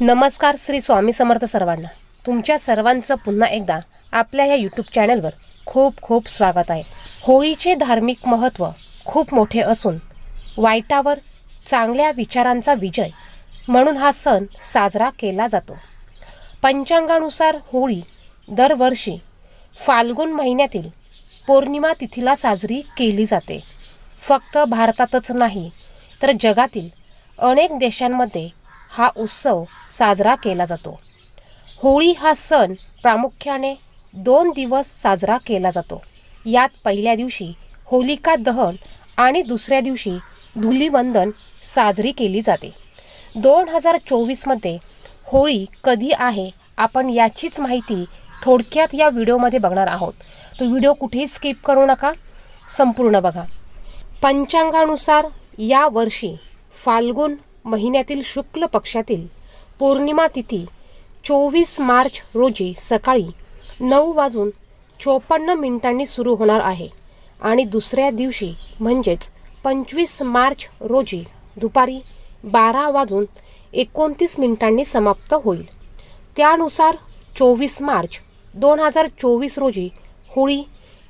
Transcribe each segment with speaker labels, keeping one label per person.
Speaker 1: नमस्कार श्री स्वामी समर्थ सर्वांना. तुमच्या सर्वांचं पुन्हा एकदा आपल्या ह्या यूट्यूब चॅनलवर खूप खूप स्वागत आहे. होळीचे धार्मिक महत्त्व खूप मोठे असून वाईटावर चांगल्या विचारांचा विजय म्हणून हा सण साजरा केला जातो. पंचांगानुसार होळी दरवर्षी फाल्गुन महिन्यातील पौर्णिमा तिथीला साजरी केली जाते. फक्त भारतातच नाही तर जगातील अनेक देशांमध्ये हा उत्सव साजरा केला जातो. होळी हा सण प्रामुख्याने दोन दिवस साजरा केला जातो. यात पहिल्या दिवशी होलिका दहन आणि दुसऱ्या दिवशी धुलीवंदन साजरी केली जाते. दोन हजार चोवीसमध्ये होळी कधी आहे आपण याचीच माहिती थोडक्यात या व्हिडिओमध्ये बघणार आहोत. तो व्हिडिओ कुठेही स्किप करू नका संपूर्ण बघा. पंचांगानुसार या वर्षी फाल्गुन महिन्यातील शुक्ल पक्षातील पौर्णिमा तिथी चोवीस मार्च रोजी सकाळी नऊ वाजून चोपन्न मिनिटांनी सुरू होणार आहे आणि दुसऱ्या दिवशी म्हणजेच पंचवीस मार्च रोजी दुपारी बारा वाजून एकोणतीस मिनिटांनी समाप्त होईल. त्यानुसार चोवीस मार्च दोन हजार चोवीस रोजी होळी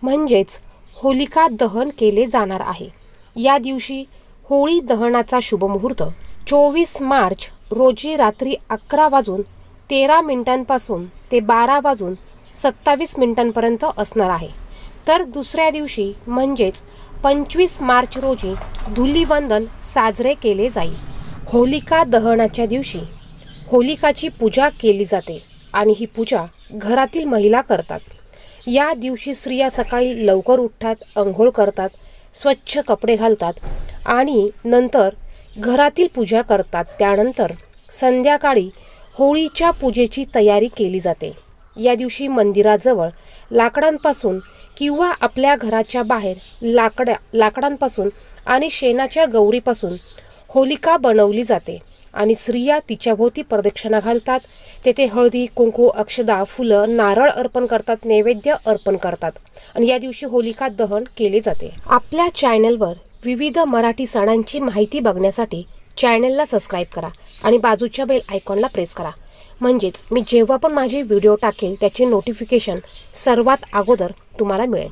Speaker 1: म्हणजेच होलिका दहन केले जाणार आहे. या दिवशी होळी दहनाचा शुभमुहूर्त चोवीस मार्च रोजी रात्री अकरा वाजून तेरा मिनिटांपासून ते बारा वाजून सत्तावीस मिनिटांपर्यंत असणार आहे. तर दुसऱ्या दिवशी म्हणजेच पंचवीस मार्च रोजी धुलीवंदन साजरे केले जाईल. होलिका दहनाच्या दिवशी होलिकाची पूजा केली जाते आणि ही पूजा घरातील महिला करतात. या दिवशी स्त्रिया सकाळी लवकर उठतात अंघोळ करतात स्वच्छ कपडे घालतात आणि नंतर घरातील पूजा करतात. त्यानंतर संध्याकाळी होळीच्या पूजेची तयारी केली जाते. या दिवशी मंदिराजवळ लाकडांपासून किंवा आपल्या घराच्या बाहेर लाकड्या लाकडांपासून आणि शेणाच्या गौरीपासून होलिका बनवली जाते आणि स्त्रिया तिच्याभोवती प्रदक्षिणा घालतात. तेथे हळदी कुंकू अक्षदा फुलं नारळ अर्पण करतात नैवेद्य अर्पण करतात आणि या दिवशी होलिका दहन केले जाते. आपल्या चॅनलवर विविध मराठी सणांची माहिती बघण्यासाठी चॅनलला सबस्क्राईब करा आणि बाजूच्या बेल आयकॉनला प्रेस करा. म्हणजेच मी जेव्हा पण माझे व्हिडिओ टाकेल त्याचे नोटिफिकेशन सर्वात अगोदर तुम्हाला मिळेल.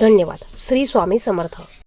Speaker 1: धन्यवाद. श्री स्वामी समर्थ.